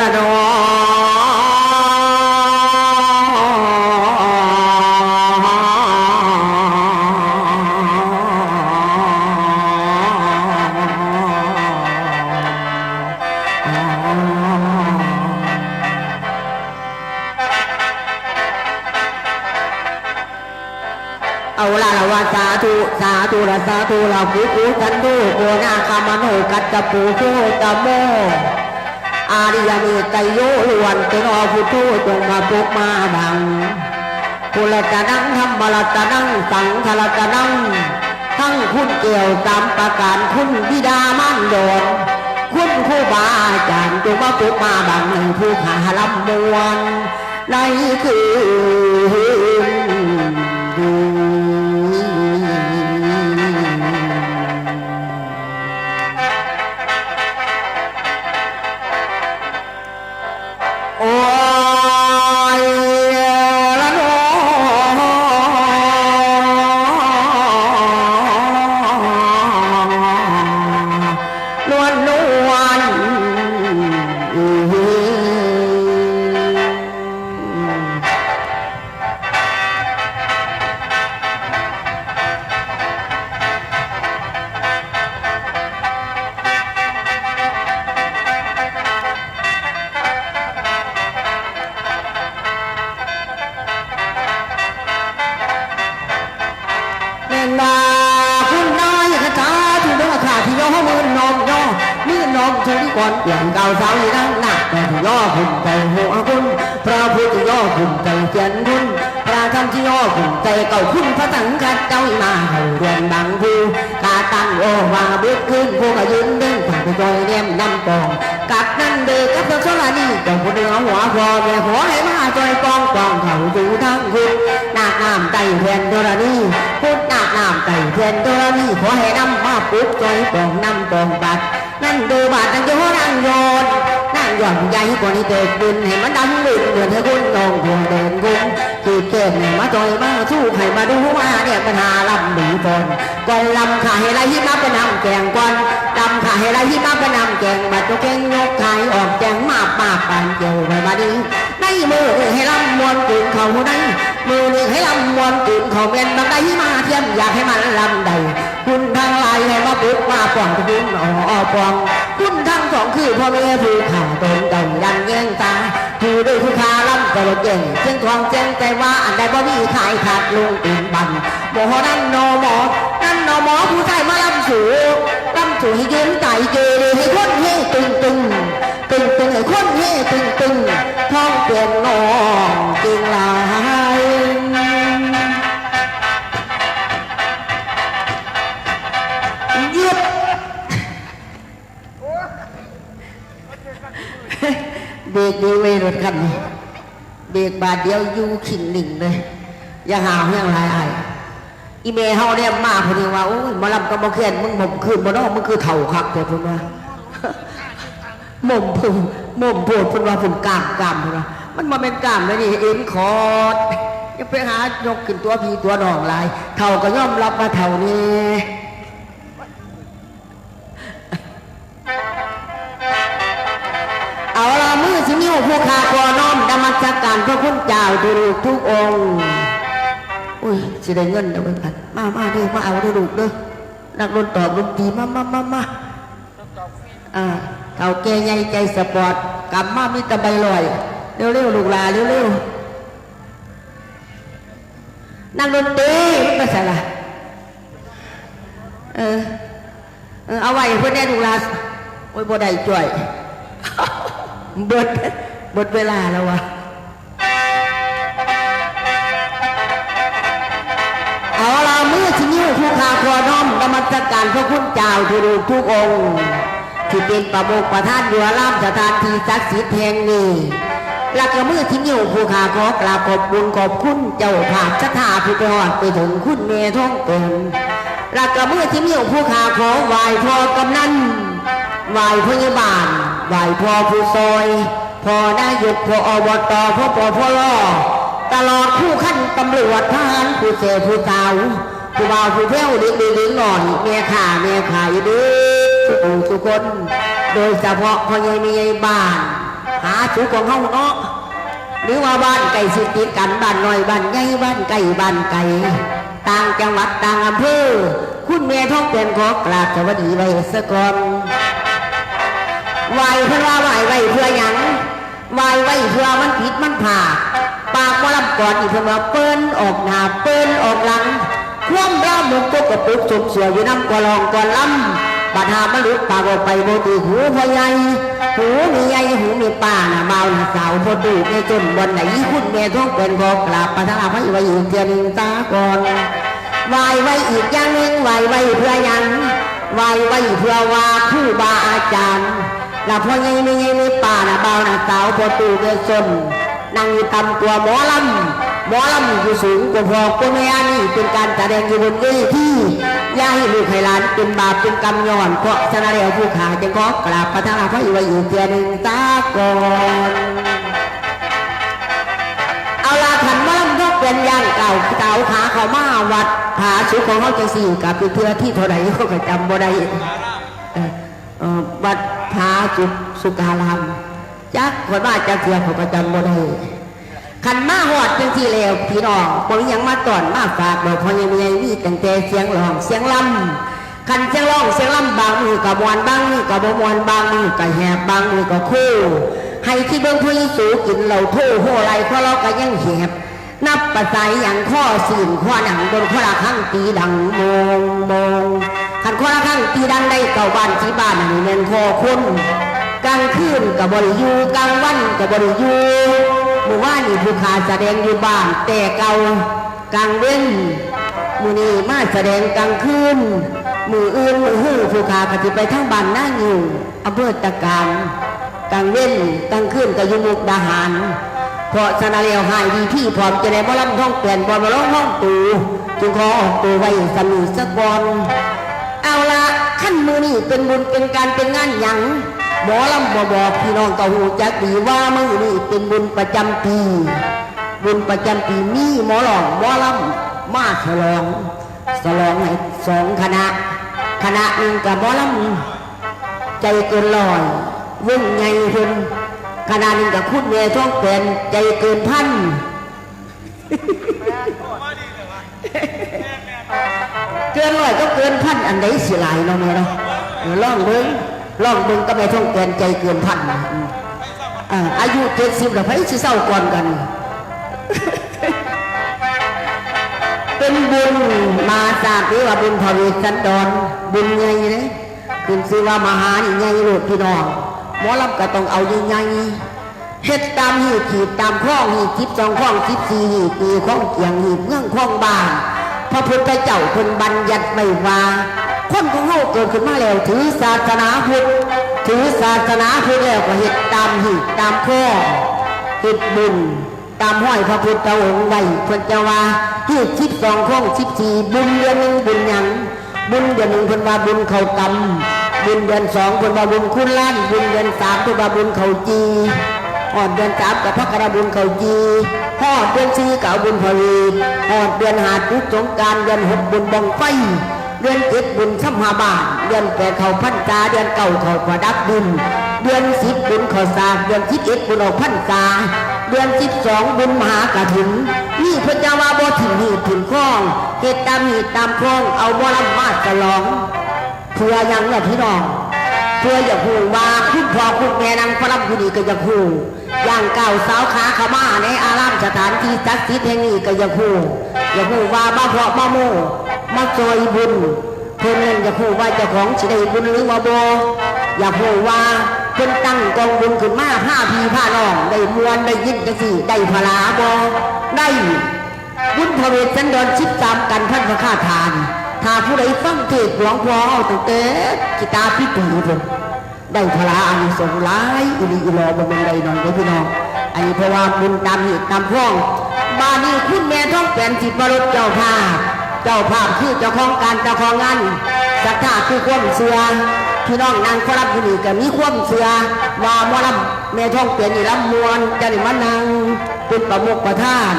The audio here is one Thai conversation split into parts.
ละนอเอาละละวาสาธุสาธุละสาธุเรากุกุกันดูโอนาคามโนกัจจปูโคตโม อาริยเมตไตโยล้วนเป็นอพุทโธจงมาปุกมาดังพุลตะนังธรรมรัตนังสังฆรัตนังทั้งคุณเกี่ยวตามประการคุณบิดามั่นโดนคุณครูบาอาจารย์จงมาปุกมาบังให้ผู้ขาลำมวนในคืน ย่อคุณใจหัวคุณพระพุทธย่อคุณใจเขียนคุณพระธรรมที่ย่อคุณใจเก่าคุณพระสังฆเจ้ามาให้เรียนบางผู้กาตั้งโอวาบิดขึ้นพวกยืนเดินผ่านไปจอยเลี่ยมน้ำปองกับนั่นเด็กกับพระสรานี่เจ้าผู้เดือหัวพอแม่หัวให้มาจอยกองกองเขาดูทั้งคุณนาคน้ำไตแทนธรณีพุทธนาคน้ำไตแทนธรณีขอให้นำมาปุ๊บจอยปองน้ำปองบัดนั่นดูบาดนั่งโยนั่งโยนนั่ง หย่อนใหญ่กว่านี้เด็กบุญให้มันดังลื่นเหมือนให้คุณนองพวงเดินกุ้งจีเก็บให้มาจอยมาสู้ให้มาดูว่าเนี่ยปัญหาลำหนีฝนก่อนลำขาให้ไรที่มาเป็นน้ำแกงก่อนลำขาให้ไรที่มาเป็นน้ำแกงมาตัวเก่งยกขายออกแกงมากมากปานเกี่ยวไปมาดีในมือให้ลำมวนตื่นเขาในมือนี่ให้ลำมวนตื่นเขาเป็นบางใดมาเทียมอยากให้มันลำใด คุณทั้งหลายให้มาปุ๊บมาป่องคุณอ๋อปอง คุณทั้งสองคือพ่อแม่ผู้ข่าตนดังยันแย่งตาผู้ด้วยผู้ขาลำกระโดดเก่งเชียงทองเชียงใจว่าอันใดบ่มีขายขาดลุงตื่นบันหมอนั่นนอหมอนั่นนอหมอผู้ชายมาลำสูลำสูให้ยืนไต่เจดีให้คนเฮตึงตึงตึงตึงให้คนเฮตึงตึงท้องเปลี่ยนนองจริงหลาย เบรกดีเว้ยรถคันนี้เบรกบาทเดียวอยู่ขินหนึ่งเลยอย่าหาวอย่างไรไอ้อีเมลเฮาเนี่ยมาพอดีว่าโอ้ยมาลำกับมาเขียนมึงหม่มคืนมาน้อมึงคือเถ่าคักแต่พุ่นว่าหม่มพุ่มหม่มโพดพุ่นว่าพุ่นกล้ามกล้ามพุ่นว่ามันมาเป็นกล้ามเลยนี่เอ็นคอร์ดย่าไปหายกขึ้นตัวพีตัวน้องหลายเท่าก็ย่อมรับมาเท่านี้ ละมือสินิ้วผู้ขาคอน้อมดมัสการพระคุณเจ้าทุกทุกองค์อุ้ยสิได้เงินเดี๋ยวไปกันมามาเด้อมาเอาเด้อลูกเด้อนักดนตอบดนตรีมามามามาอ่าเท่าแก่ใหญ่ใจสปอร์ตกลับมามีตะใบลอยเร็วๆลูกลาเร็วๆนักดนตรีมันก็ใส่ละเออเอาไว้เพื่อนแน่ลูกลาโอ้ยบ่ได้จ่วย เบิดเบิดเวลาแล้ววะเอาละเมื่อที่นิ้วผู้ขาคอน้อมนมัสการพระคุณเจ้าทุกทุกองค์ที่เป็นประมุขประธานอยู่รามสถานที่ศักดิ์สิทธิ์แห่งนี้แล้วก็มือที่นิ้วผู้ขาขอกราบขอบคุณขอบคุณเจ้าภาพชะทาผู้ไปหอดไปถึงคุณเมท่องเต็มแล้วก็มือที่นิ้วผู้ขาขอไหวพอกำนันไหวพยาบาล ไหวพอผู้ซอยพอนายกพออบตพอปอพอลอตลอดผู้ขั้นตำรวจทหารผู้เสผู้สาวผู้บ่าวผู้เที่ยวเด็กเด็กหน่อยเมียข่าเมียขายดื้อทุกผู้ทุกคน โดยเฉพาะพ่อใหญ่เมียบ้าน หาสุขของเฮาเนาะหรือว่าบ้านไก่สิติดกันบ้านน้อยบ้านใหญ่บ้านไก่บ้านไก่ต่างจังหวัดต่างอำเภอคุณแม่ท้องเป็นขอกราบสวัสดีไว้สะก่อน ไหวเพื่อว่าไหวไว้เพื่อหยังไหวไว้เพื่อมันผิดมันผ่าปากว่าลำก่อนอีกเพื่อมาเปิ้นออกหน้าเปิ้นออกหลังคว่ำร่ามุกตกกระปุกสมเสืออยู่น้ำกวลองกวล้ำบัดหามันหลุดปากออกไปโบตีหูพ่อใหญ่หูมีใหญ่หูมีป้าหน้าเบาหน้าสาวพอดูในจนบนไหนคุณแม่ท้องเป็นพอกราบประทานพระไว้อีกเทียนงตาก่อนไหวไว้อีกอย่างหนึ่งไหวไว้เพื่อยังไหวไว้เพื่อว่าครูบาอาจารย์ ล้วพ่อใหญ่มีใหญ่มีป้าหน้าเบาหน้าสาวพอดูในจนนั่งอยู่ตำตัวหมอลำหมอลำอยู่สูงกว่าพอกว่าแม่นี่เป็นการแสดงอยู่บนเวทีย่าให้ลูกให้หลานเป็นบาปเป็นกรรมย้อนเพราะฉะนั้นแล้วผู้ขาจะขอกราบพระธาตุพระอิวอยู่เทียหนึ่งตาก่อนเอาละขันมอลำก็เป็นย่างเก่าเก่าขาเขามาวัดผาสุขของเขาจังสี่กับเป็นเพื่อที่เท่าไหร่เขาก็จำบ่ได้วัด ผาสุสุการามจักคนว่าจะเสียเขาก็จำบ่ได้ขันมาหอดจังที่เลวพี่น้องบ่มีหยังมาตอนมาฝากบอกพ่อยังมีไงมีตั้งแต่เสียงร้องเสียงลำขันเสียงร้องเสียงลำบางมือกับมวนบางมือกับบมวนบางมือกับแหบบางมือกับคู่ให้ที่เบิ่งผู้ยิสูกินเหล่าโท่โหไรเพราะเราก็ยังแหบนับปัจจัยอย่างข้อสิ่งข้อหนังบนข้อละข้างตีดังมงโมง ขันข้อละข้างตีดังได้เก่าบ้านที่บ้านนี่แม่นข้อคนกลางคืนกับบริยูกลางวันกับบริยูเมื่อวานนี่ผู้ขาแสดงอยู่บ้านแต่เก่ากลางเว้นมือนี้มาแสดงกลางคืนมืออื่นมือหื้อผู้ขาก็จะไปทั้งบ้านหน้าอยู่อำเภอตะการกลางเว้นกลางคืนก็อยู่มุกดาหารเพราะชนะเลียวหายดีพี่พร้อมจะได้บ่ลำท่องเปลี่ยนบ่มาร้องห้องตูจึงขอออกตัวไว้สมีสักบอนเอาล ขั้นมือนี่เป็นบุญเป็นการเป็นงานหยังหมอลำบ่บอกพี่น้องก็หูจักดีว่ามือนี่เป็นบุญประจำปี บุญประจำปีมีหมอหลองหมอลำมาฉลองฉลองให้สองคณะ คณะหนึ่งกับหมอลำใจเกินลอยวงไงเพิ่นขนาดนึงกับคุณเมียท้องเป็นใจเกินพัน เกินร้อยก็เกินพันอันไหนสิหลายเนาะแม่เนาะเอองเบิ้งลองเบิ้งก็ไม่ท้องเป็นใจเกินพันอืมอ่าอายุเจ็ดสิบแล้วไผสิเศร้าก่อนกัน เป็นบุญมาจากหรือว่าบุญพระเวสสันดรบุญใหญ่เลยขึ้นชื่อว่ามหานี่ใหญ่โลดพี่น้องหมอลำก็ต้องเอาใหญ่เฮ็ดตามหีบขีดตามข้องหีบทิพสองข้องทิพสี่หีบปีข้องเกียงหีบเงื่องข้องบ้าน พระพุทธเจ้าคนบัญญัติไว้ว่าคนของเฮาเกิดขึ้นมาแล้วถือศาสนาพุทธถือศาสนาพุทธแล้วก็เฮ็ดตามหีบตามข้อเฮ็ดบุญตามห้อยพระพุทธองค์ไว้เพิ่นจะว่าที่สิบสองข้องสิบสี่บุญเดือนหนึ่งบุญยังบุญเดือนหนึ่งเพิ่นว่าบุญเขากำบุญเดือนสองเพิ่นว่าบุญคุณล้านบุญเดือนสามเพิ่นว่าบุญเขาจี หอดเดือนสามกับพระกระบุญเขาจีหอดเดือนสี่กับบุญพรีหอดเดือนหาดยุกสงการเดือนหกบุญบังไฟเดือนเจ็ดบุญสัมมาบาทเดือนแปดเขาพันษาเดือนเก้าเขาประดับบุญเดือนสิบบุญเขาสาเดือนสิบเอ็ดบุญออกพันษาเดือนสิบสองบุญมหากฐินนี่พระเจ้าว่าบ่ถึงหีบถึงข้องเหตุตามหีตามคล้องเอาบ่ลำมาฉลองเพื่อยังเนี่ยพี่น้องเพื่ออย่าพูดว่า นางพระรำคุนีก็อย่าพูดอย่างเก่าสาวขาขมาในอารามสถานที่ศักดิ์สิทธิ์แห่งนี้ก็อย่าพูดอย่าพูดว่ามาเพาะมาโมมาจอยบุญเพิ่นนั่นอย่าพูว่าเจ้าของสิได้บุญหรือว่าโบ่อย่าพูดว่าเพิ่นตั้งกองบุญขึ้นมาผ้าพีผ้าน้องได้มวนได้ยินจังซี่ได้พลาโบ่ได้บุญพระเวทสันดรชิดตามกันพันพระค่าทาน ถ้าผู้ใดฟังเทศหลวงพ่อเอาตั้งแต่กิตาพิตีเพิ่น ได้พลาอานิสงส์หลายอิริอิรอบนเป็นใดนอนเด้พี่น้อง อันนี้เพราะว่าบุญตามเหตุตามพ้องบ้านนี้คุณแม่ท้องแก่นสิตบรถเจ้าภาพ เจ้าภาพคือเจ้าของการเจ้าของงานศรัทธาคือความเชื่อพี่น้องนางพระรับอยู่นี่ก็มีความเชื่อว่ามอลำแม่ท้องเปลี่ยนนี่ลำมวนจะได้มานั่งเป็นประมุขประธาน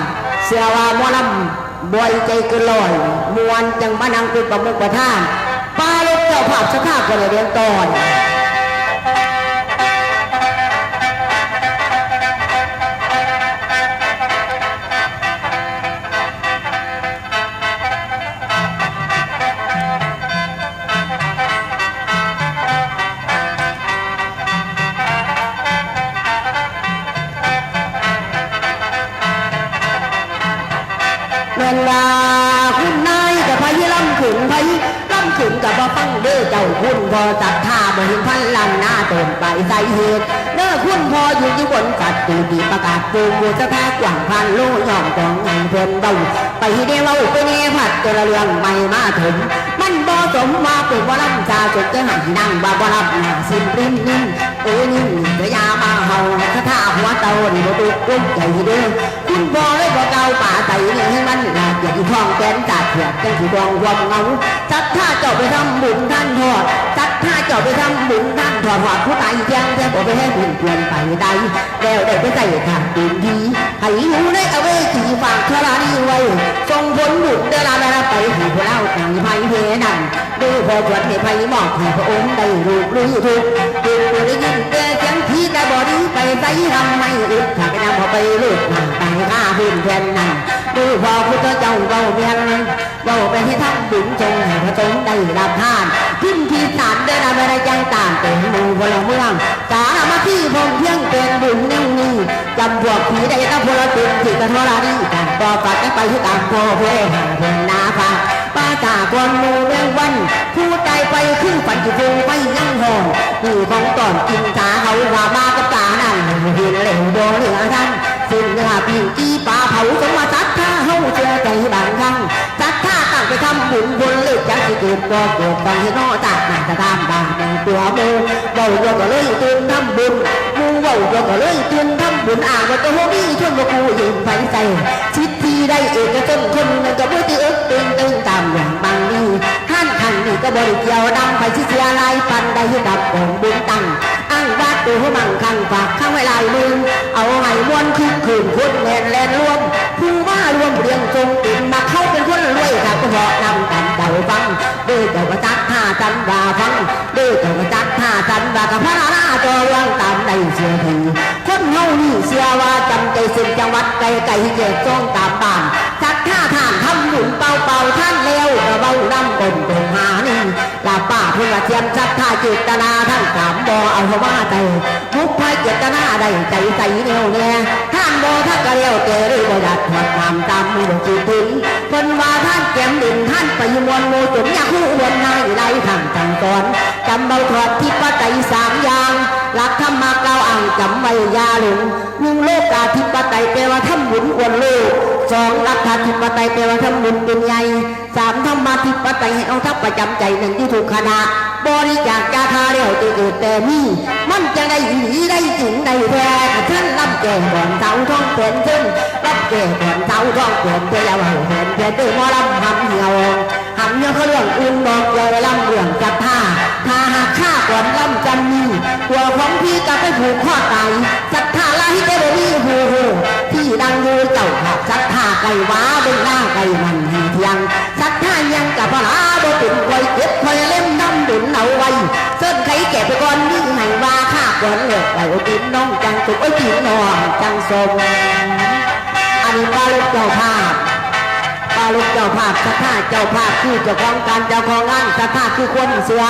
เสียว่ามอลำบ่อยใจเกินลอยมวนจังมานังเป็นประมุขประธานป้าลกเจ้าภาพสถาก็เลยเรียนตอนายล่ำขืนกับบ่ฟังเด้อเจ้าคุณพอจัดท่าบ่เห็นพันลันหน้าตนไปใส่เหตุเด้อคุณพออยู่ที่บนกัดตูดีประกาศปูมูสะแพ้กว่างพันโลย่อมกองงานเพิ่นเบาไปเดียวเอาไปเน่ผัดตัวละเรื่องไม่มาถึงมันบ่สมมาเป็นบ่ลำชาจนจะหันนั่งบ่บ่รับหน้าสิ้นริ้นนิ่งเอ้ยนิ่งเดี๋ยวยามาเฮาคาถาหัวเตานี่บ่ตุกกุ้งใจเด้อ คุณบ่เลยบ่เก่าป่าใจนี่ให้มันละเอียดอีท้องแกนจัดเถือกจังสิดวงความเงาจัดท่าเจ้าไปทำบุญท่านทอดจัดท่าเจ้าไปทำบุญท่านทอดหอดผู้ตายเที่ยงแท้บ่ไปให้บุญเปลี่ยนไปใดแล้วได้ไปใส่ทางดีดีให้อยู่ในเอาไว้ที่ฝากทรานีไว้ส่งผลบุญเดลาลาไปให้พวกเราต่างภัยเพนันดูพอจวดให้ภัยมอบให้พระองค์ได้รู้รู้ทุกดูได้ยินแต่เสียงพี แต่บ่ดีไปใส่ทำไม่อึดถ้าไปนำพอไปลูกหนังไปฆ่าพื้นแผ่นนั้นดูพอพุทธเจ้าเบาเบียนเบาไปให้ทำบุญจงให้พระสงฆ์ได้รับทานพิมพ์ที่สารได้นำอะไรใจต่างเป็นมูพลเมืองสามาที่พงเพียงเป็นบุญแนวนี้จำพวกผีได้กับพลตุนที่กระทรณีต่างต่อฝากกันไปที่ต่ามพ่อเพื่อหาเพื่อนนาฟังป้า จ่าควนหมูเรื่องวัน ผู้ใจไปขึ้นฝันอยู่คงไปยังหองผู้ของก่อนกินตาเขาว่ามากับตานั่นเห็นเหลวโดเหลือท่านสิ่งเนื้อปิ่งจีปลาเผาสมมาจัดท่าเฮาเชื่อใจบางครั้งจัดท่าตั้งไปทำบุญบนเลือดจักสิเกิดบ่เกิดบางที่นอจากนั่นจะทำบางในตัวโมเบาโยก็เลยตื่นทำบุญมูเบาโยก็เลยตื่นทำบุญอ่างว่าตัวมีชนว่ากูยืนไฟใส่ชิด ได้เอกชนคนนึงก็บ่ที่เอิกตึงตึงตามอย่างบางนี้ท่านทางนี้ก็บริเกี่ยวดำไปชิเสียลายปันได้กับของบุญตังอ้างวัดตัวมังคังฝากข้างไว้ลายมือเอาไห้ม้วนคึกคืนคนแลนแลนรวมผู้ว่ารวมเรียง ฟังด้อเจ้าประจักท่าจันว่าฟังด้อเจ้าประจักท่าจันว่ากับพระราชาจอเรื่องตามในเสียทีคนเฮานี่เสียว่าจำใจสิ้นจังหวัดไกลไกลเกียจ้องตามบ้านจักท่าท่านทำหนุนเป่าเป่าท่านแล้วกระเบ้าน้ำบนตรงหานี่ลาป้าเพื่อเทียมจักท่าเจตนาท่านสามบอเอาเข้ามาใจมุกพายเจตนาได้ใจใส่แนวแน่ เลี้ยวเจริญบ่ดัดถอดตามตามมือจุถึงเพิ่นว่าท่านแก้มดินท่านไปมวนโมจนอยากคู่วนนายได้ทางจังก่อนจำเบาถอดที่ปัจจัยสามอย่างหลักธรรมะเก้าอ่างจำไว้ยาหลงหนึ่งโลกาธิปไตยแปลว่าทำบุญอวนโลกสองรัฐาธิปไตยแปลว่าทำบุญเป็นใหญ่สามธรรมาธิปไตยให้เอาทัพประจำใจหนึ่งที่ถูกคณะบริจาคจาคาเรียวจะเกิดแต่มีมันจะได้หนีได้ถึงได้ ท้าท้องเปลี่ยนขึ้นรับแก่ก่อนเท้าท้องเปลี่ยนเพื่อเอาเปลี่ยนเพื่อมอลำหำเหี่ยวหำเหี่ยวเขาเรื่องอื่นบอกเลยลำเรื่องจัดท่าถ้าหากฆ่าก่อนลำจันมีตัวของพี่ก็ไปผูกข้อตายจัดท่าลาฮิเตโรนีฮูฮูที่ดังยูเจ้าขับจัดท่าไก่ว้าเบิ่งหน้าไก่มันให้เทียงจัดท่ายังกับพลาบ่เป็นคอยเก็บคอยเล่มน้ำดุนเอาไว้เส้นไข่แก่ไปก่อนนี่ให้ ว่าข้อนเลิกไปกินน้องจังสุกไอ้กินนองจังสมอันนี้ปลาลูกเจ้าภาพปลาลูกเจ้าภาพสัทธาเจ้าภาพคือเจ้าของการเจ้าของงานสัทธาคือคนเสือ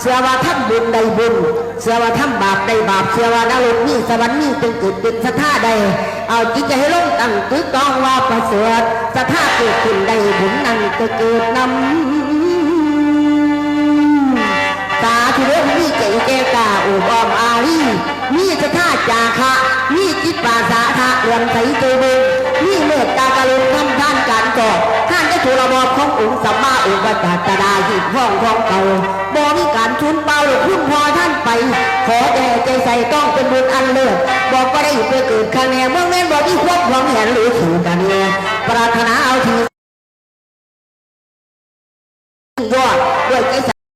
เสือว่าทำบุญได้บุญเสือว่าทำบาปได้บาปเสือว่านรกนี่สวรรค์นี่เป็นเกิดเป็นสัทธาได้เอาจิตใจให้ลงตั้งตึกต้องว่าประเสริฐสัทธาเกิดขึ้นได้บุญนั่นก็เกิดนำ องค์สัมมาอุปจารดาหิบห้องของเก่าบ่มีการชุนเบาหรือพุ่งพอท่านไป ขอแต่ใจใส่ต้องเป็นบุญอันเลิศบอกว่าได้ไปเกิดคะแนนเมื่อแม่นบอกที่ควบหวังเห็นหรือถือกันเนี่ยปรารถนาเอาที